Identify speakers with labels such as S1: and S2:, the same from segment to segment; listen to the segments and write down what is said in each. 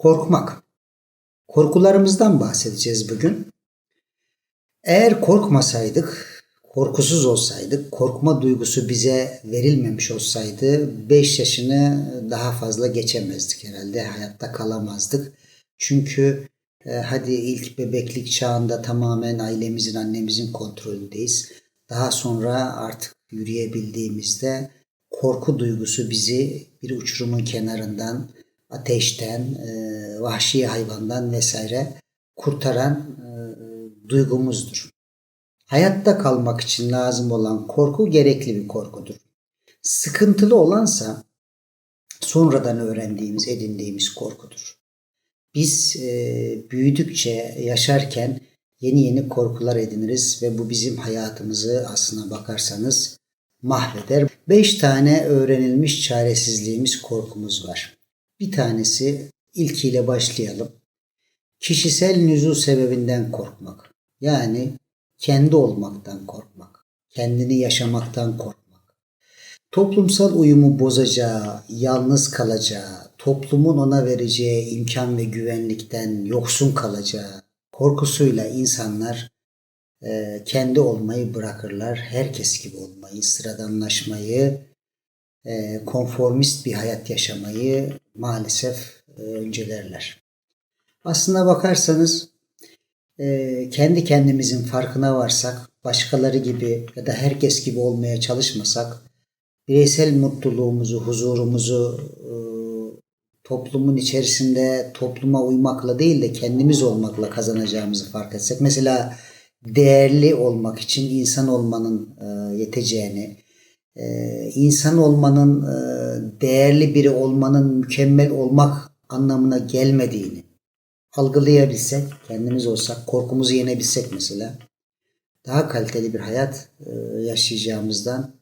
S1: Korkmak. Korkularımızdan bahsedeceğiz bugün. Eğer korkmasaydık, korkusuz olsaydık, korkma duygusu bize verilmemiş olsaydı 5 yaşını daha fazla geçemezdik herhalde. Hayatta kalamazdık. Çünkü e, hadi ilk bebeklik çağında tamamen ailemizin, annemizin kontrolündeyiz. Daha sonra artık yürüyebildiğimizde korku duygusu bizi bir uçurumun kenarından, ateşten, e, vahşi hayvandan vesaire kurtaran e, duygumuzdur. Hayatta kalmak için lazım olan korku gerekli bir korkudur. Sıkıntılı olansa sonradan öğrendiğimiz, edindiğimiz korkudur. Biz e, büyüdükçe, yaşarken yeni yeni korkular ediniriz ve bu bizim hayatımızı aslına bakarsanız mahveder. Beş tane öğrenilmiş çaresizliğimiz, korkumuz var. Bir tanesi ilkiyle başlayalım. Kişisel nüzul sebebinden korkmak. Yani kendi olmaktan korkmak. Kendini yaşamaktan korkmak. Toplumsal uyumu bozacağı, yalnız kalacağı, toplumun ona vereceği imkan ve güvenlikten yoksun kalacağı korkusuyla insanlar e, kendi olmayı bırakırlar. Herkes gibi olmayı, sıradanlaşmayı, e, konformist bir hayat yaşamayı maalesef e, öncelerler. Aslına bakarsanız e, kendi kendimizin farkına varsak, başkaları gibi ya da herkes gibi olmaya çalışmasak, bireysel mutluluğumuzu, huzurumuzu e, toplumun içerisinde topluma uymakla değil de kendimiz olmakla kazanacağımızı fark etsek. Mesela değerli olmak için insan olmanın e, yeteceğini, e, insan olmanın, e, değerli biri olmanın mükemmel olmak anlamına gelmediğini algılayabilsek, kendimiz olsak, korkumuzu yenebilsek mesela daha kaliteli bir hayat yaşayacağımızdan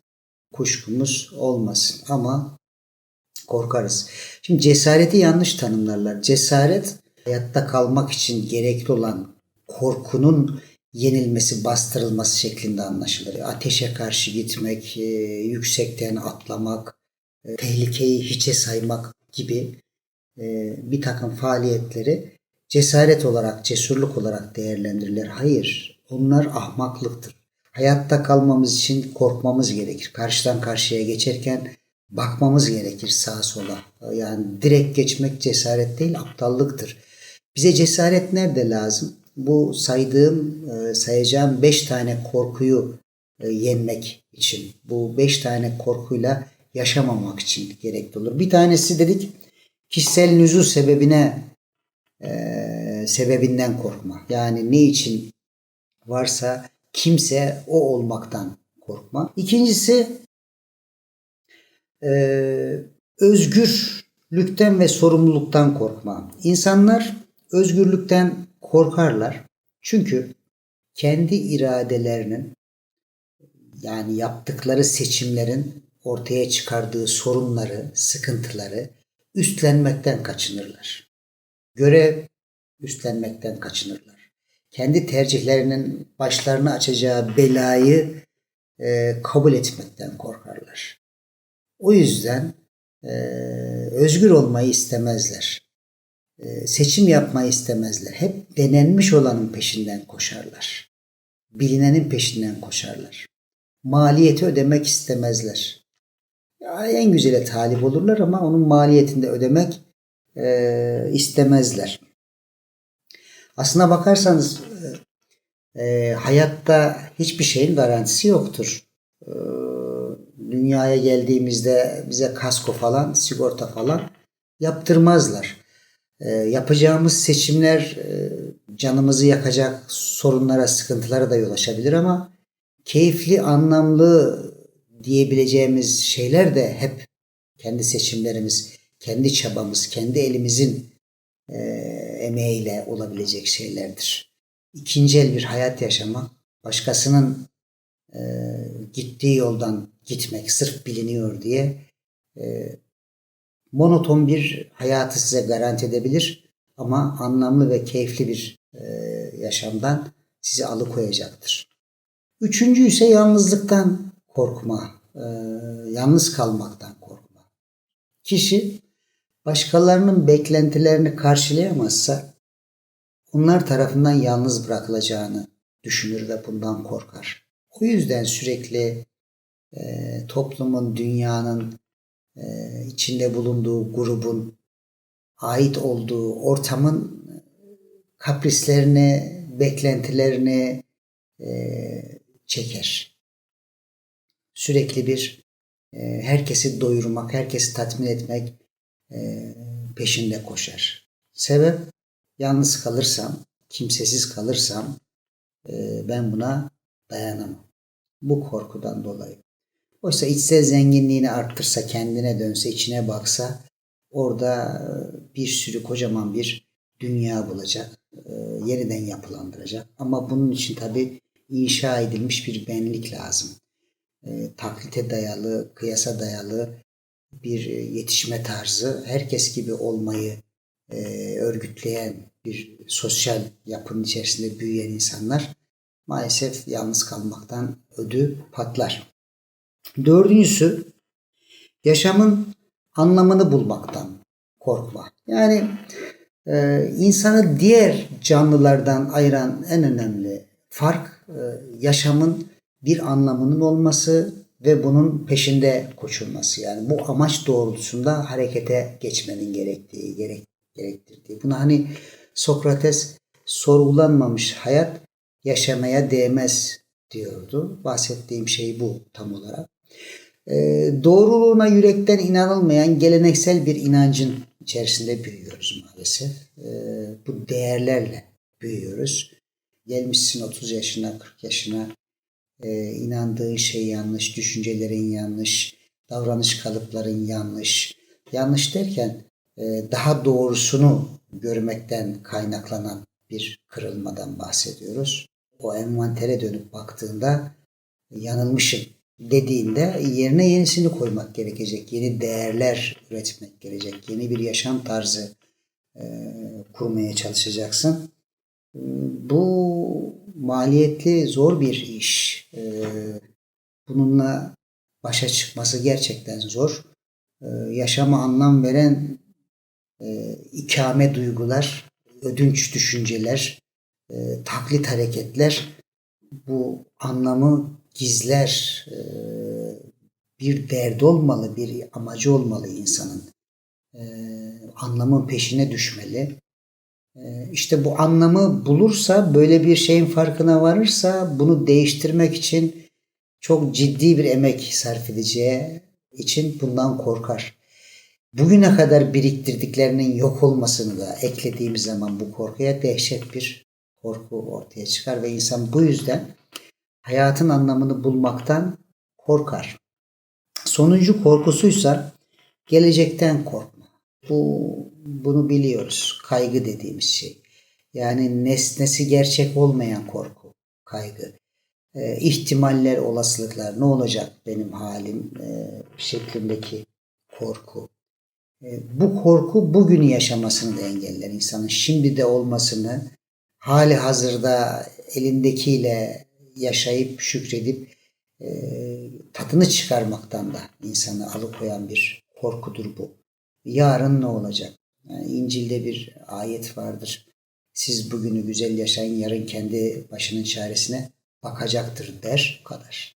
S1: kuşkumuz olmasın. Ama korkarız. Şimdi cesareti yanlış tanımlarlar. Cesaret hayatta kalmak için gerekli olan korkunun yenilmesi, bastırılması şeklinde anlaşılır. Ateşe karşı gitmek, e, yüksekten atlamak, e, tehlikeyi hiçe saymak gibi e, bir takım faaliyetleri cesaret olarak, cesurluk olarak değerlendirilir. Hayır, onlar ahmaklıktır. Hayatta kalmamız için korkmamız gerekir. Karşıdan karşıya geçerken bakmamız gerekir sağa sola. Yani direkt geçmek cesaret değil, aptallıktır. Bize cesaret nerede lazım? Bu saydığım, e, sayacağım beş tane korkuyu e, yenmek için, bu beş tane korkuyla yaşamamak için gerekli olur. Bir tanesi dedik kişisel nüzul sebebine e, sebebinden korkma. Yani ne için varsa kimse o olmaktan korkma. İkincisi e, özgürlükten ve sorumluluktan korkma. İnsanlar özgürlükten korkarlar. Çünkü kendi iradelerinin yani yaptıkları seçimlerin ortaya çıkardığı sorunları, sıkıntıları üstlenmekten kaçınırlar. Görev üstlenmekten kaçınırlar. Kendi tercihlerinin başlarını açacağı belayı e, kabul etmekten korkarlar. O yüzden e, özgür olmayı istemezler. E, seçim yapmayı istemezler. Hep denenmiş olanın peşinden koşarlar. Bilinenin peşinden koşarlar. Maliyeti ödemek istemezler. Ya en güzele talip olurlar ama onun maliyetini de ödemek e, istemezler. Aslına bakarsanız e, e, hayatta hiçbir şeyin garantisi yoktur. E, dünyaya geldiğimizde bize kasko falan, sigorta falan yaptırmazlar e, yapacağımız seçimler e, canımızı yakacak sorunlara, sıkıntılara da yol açabilir ama keyifli, anlamlı diyebileceğimiz şeyler de hep kendi seçimlerimiz, kendi çabamız, kendi elimizin e, emeğiyle olabilecek şeylerdir. İkinci el bir hayat yaşamak, başkasının e, gittiği yoldan gitmek sırf biliniyor diye e, monoton bir hayatı size garanti edebilir ama anlamlı ve keyifli bir e, yaşamdan sizi alıkoyacaktır. Üçüncü ise yalnızlıktan korkma, e, yalnız kalmaktan korkma. Kişi başkalarının beklentilerini karşılayamazsa onlar tarafından yalnız bırakılacağını düşünür ve bundan korkar. O yüzden sürekli e, toplumun, dünyanın içinde bulunduğu grubun ait olduğu ortamın kaprislerini, beklentilerini e, çeker. Sürekli bir e, herkesi doyurmak, herkesi tatmin etmek e, peşinde koşar. Sebep yalnız kalırsam, kimsesiz kalırsam e, ben buna dayanamam. Bu korkudan dolayı. Oysa içsel zenginliğini arttırsa, kendine dönse, içine baksa orada bir sürü kocaman bir dünya bulacak. Yeniden yapılandıracak. Ama bunun için tabi inşa edilmiş bir benlik lazım. Taklite dayalı, kıyasa dayalı bir yetişme tarzı, herkes gibi olmayı örgütleyen bir sosyal yapının içerisinde büyüyen insanlar maalesef yalnız kalmaktan ödü patlar. Dördüncüsü yaşamın anlamını bulmaktan korkma. Yani e, insanı diğer canlılardan ayıran en önemli fark e, yaşamın bir anlamının olması ve bunun peşinde koşulması. Yani bu amaç doğrultusunda harekete geçmenin gerektiği, gerek, gerektirdiği. Buna hani Sokrates sorgulanmamış hayat yaşamaya değmez diyordu. Bahsettiğim şey bu tam olarak. E, doğruluğuna yürekten inanılmayan geleneksel bir inancın içerisinde büyüyoruz maalesef. E, bu değerlerle büyüyoruz. Gelmişsin 30 yaşına, 40 yaşına e, inandığın şey yanlış, düşüncelerin yanlış, davranış kalıpların yanlış. Yanlış derken e, daha doğrusunu görmekten kaynaklanan bir kırılmadan bahsediyoruz. O envantere dönüp baktığında yanılmışım dediğinde yerine yenisini koymak gerekecek. Yeni değerler üretmek gerekecek. Yeni bir yaşam tarzı e, kurmaya çalışacaksın. Bu maliyetli zor bir iş. E, bununla başa çıkması gerçekten zor. E, yaşama anlam veren e, ikame duygular, ödünç düşünceler, e, taklit hareketler bu anlamı gizler. E, bir derdi olmalı, bir amacı olmalı insanın. E, anlamın peşine düşmeli. E, işte bu anlamı bulursa, böyle bir şeyin farkına varırsa bunu değiştirmek için çok ciddi bir emek sarf edeceği için bundan korkar. Bugüne kadar biriktirdiklerinin yok olmasını da eklediğimiz zaman bu korkuya dehşet bir korku ortaya çıkar ve insan bu yüzden hayatın anlamını bulmaktan korkar. Sonuncu korkusuysa gelecekten korkma. Bu bunu biliyoruz. Kaygı dediğimiz şey. Yani nesnesi gerçek olmayan korku, kaygı. E, ihtimaller, olasılıklar, ne olacak benim halim e, şeklindeki korku. E, bu korku bugünü yaşamasını da engeller insanın. Şimdi de olmasını, hali hazırda elindekiyle yaşayıp şükredip e, tadını çıkarmaktan da insanı alıkoyan bir korkudur bu. Yarın ne olacak? Yani İncil'de bir ayet vardır. Siz bugünü güzel yaşayın, yarın kendi başının çaresine bakacaktır der. Bu kadar.